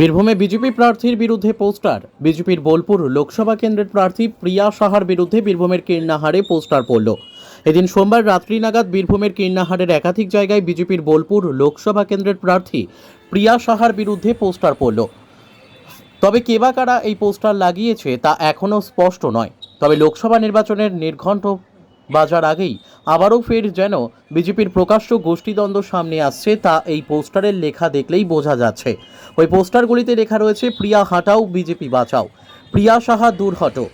বীরভূমে বিজেপি প্রার্থীর বিরুদ্ধে পোস্টার। বিজেপির বোলপুর লোকসভা কেন্দ্রের প্রার্থী প্রিয়া সাহার বিরুদ্ধে বীরভূমের কীর্ণাহারে পোস্টার পড়ল। এদিন সোমবার রাত্রি নাগাদ বীরভূমের কীর্ণাহারের একাধিক জায়গায় বিজেপির বোলপুর লোকসভা কেন্দ্রের প্রার্থী প্রিয়া সাহার বিরুদ্ধে পোস্টার পড়ল। তবে কে বা কারা এই পোস্টার লাগিয়েছে তা এখনও স্পষ্ট নয়। তবে লোকসভা নির্বাচনের নির্ঘণ্ট বাজার আগেই আবারও ফের যেন বিজেপির প্রকাশ্য গোষ্ঠীদ্বন্দ্ব সামনে আসছে, তা এই পোস্টারের লেখা দেখলেই বোঝা যাচ্ছে। ওই পোস্টারগুলিতে লেখা রয়েছে, প্রিয়া হাঁটাও, বিজেপি বাঁচাও। প্রিয়া সাহা দূর হটো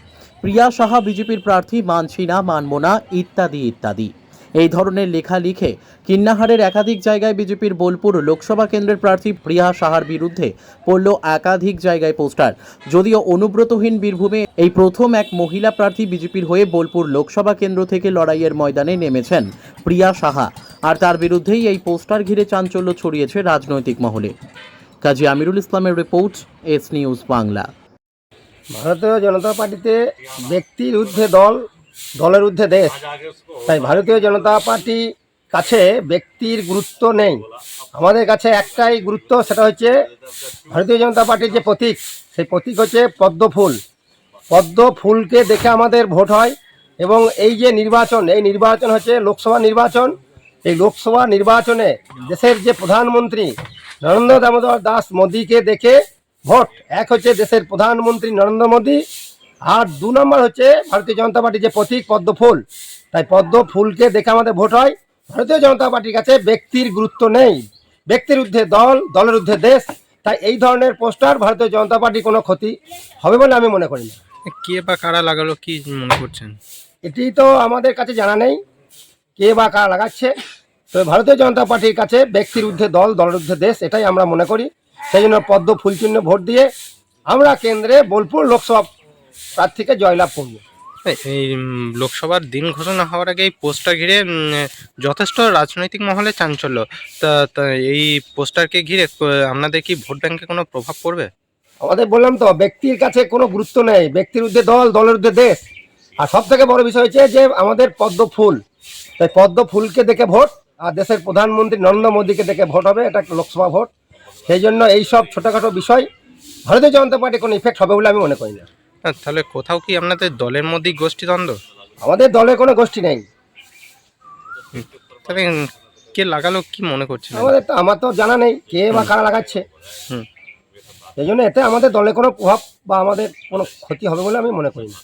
প্রিয়া সাহা, বিজেপির প্রার্থী মানছি না, মানব না, ইত্যাদি ইত্যাদি। এই ধরনের লেখা লিখে কিন্নাহারের একাধিক জায়গায় বিজেপির বোলপুর লোকসভা কেন্দ্রের প্রার্থী প্রিয়া সাহার বিরুদ্ধে পড়ল একাধিক জায়গায় পোস্টার। যদিও অনুব্রতহীন বীরভূমে এই প্রথম এক মহিলা প্রার্থী বিজেপির হয়ে বোলপুর লোকসভা কেন্দ্র থেকে লড়াইয়ের ময়দানে নেমেছেন প্রিয়া সাহা। আর তার বিরুদ্ধেই এই পোস্টার ঘিরে চাঞ্চল্য ছড়িয়েছে রাজনৈতিক মহলে। কাজী আমিরুল ইসলামের রিপোর্ট, এস নিউজ বাংলা। ভারতীয় জনতা পার্টিতে ব্যক্তির ঊর্ধ্বে দল দলের ঊর্ধ্বে দেশ। তাই ভারতীয় জনতা পার্টি কাছে ব্যক্তির গুরুত্ব নেই। আমাদের কাছে একটাই গুরুত্ব সেটা হচ্ছে ভারতীয় জনতা পার্টির যে প্রতীক সেই প্রতীক হচ্ছে পদ্ম ফুল। পদ্ম ফুলকে দেখে আমাদের ভোট হয় এবং এই যে নির্বাচন এই নির্বাচন হচ্ছে লোকসভা নির্বাচন। এই লোকসভা নির্বাচনে দেশের যে প্রধানমন্ত্রী নরেন্দ্র দামোদর দাস মোদীকে দেখে ভোট এক হচ্ছে দেশের প্রধানমন্ত্রী নরেন্দ্র মোদী আর দু নম্বর হচ্ছে ভারতীয় জনতা পার্টির যে প্রতীক পদ্ম ফুল। তাই পদ্ম ফুলকে দেখে আমাদের ভোট হয়। ভারতীয় জনতা পার্টির কাছে ব্যক্তির গুরুত্ব নেই। ব্যক্তির ঊর্ধ্বে দল দলের ঊর্ধ্বে দেশ। তাই এই ধরনের পোস্টার ভারতীয় জনতা পার্টির কোনো ক্ষতি হবে বলে আমি মনে করি না। কে বা কারা লাগালো কি মনে করছেন? এটি তো আমাদের কাছে জানা নেই কে বা কারা লাগাচ্ছে। তবে ভারতীয় জনতা পার্টির কাছে ব্যক্তির ঊর্ধ্বে দল দলের ঊর্ধ্বে দেশ এটাই আমরা মনে করি। সেই জন্য পদ্ম ফুল চিহ্ন ভোট দিয়ে আমরা কেন্দ্রে বোলপুর লোকসভা প্রার্থীকে জয়লাভ করব। এই লোকসভার দিন ঘোষণা হওয়ার আগে এই পোস্টার ঘিরে যথেষ্ট রাজনৈতিক মহলে চাঞ্চল্য। তা এই পোস্টারকে ঘিরে আপনাদের কি ভোট ব্যাংকে কোনো প্রভাব পড়বে? আমাদের বললাম তো ব্যক্তির কাছে কোনো গুরুত্ব নেই। ব্যক্তির ঊর্ধ্বে দল দলের ঊর্ধ্বে দেশ। আর সব থেকে বড় বিষয় হচ্ছে যে আমাদের পদ্ম ফুল। তাই পদ্ম ফুলকে দেখে ভোট আর দেশের প্রধানমন্ত্রী নরেন্দ্র মোদীকে দেখে ভোট হবে এটা একটা লোকসভা ভোট। সেই জন্য এই সব ছোটোখাটো বিষয় ভারতীয় জনতা পার্টি কোনো ইফেক্ট হবে বলে আমি মনে করি না। তাহলে কোথাও কি আপনাদের দলের মধ্যেই গোষ্ঠীদ্বন্দ্ব আমাদের দলে কোনো গোষ্ঠী নেই। তাহলে কে লাগালো কি মনে করছেন? আমাদের তো আমার তো জানা নেই কে বা কারা লাগাচ্ছে। হুম। এই জন্য এতে আমাদের দলে কোনো প্রভাব বা আমাদের কোনো ক্ষতি হবে বলে আমি মনে করি না।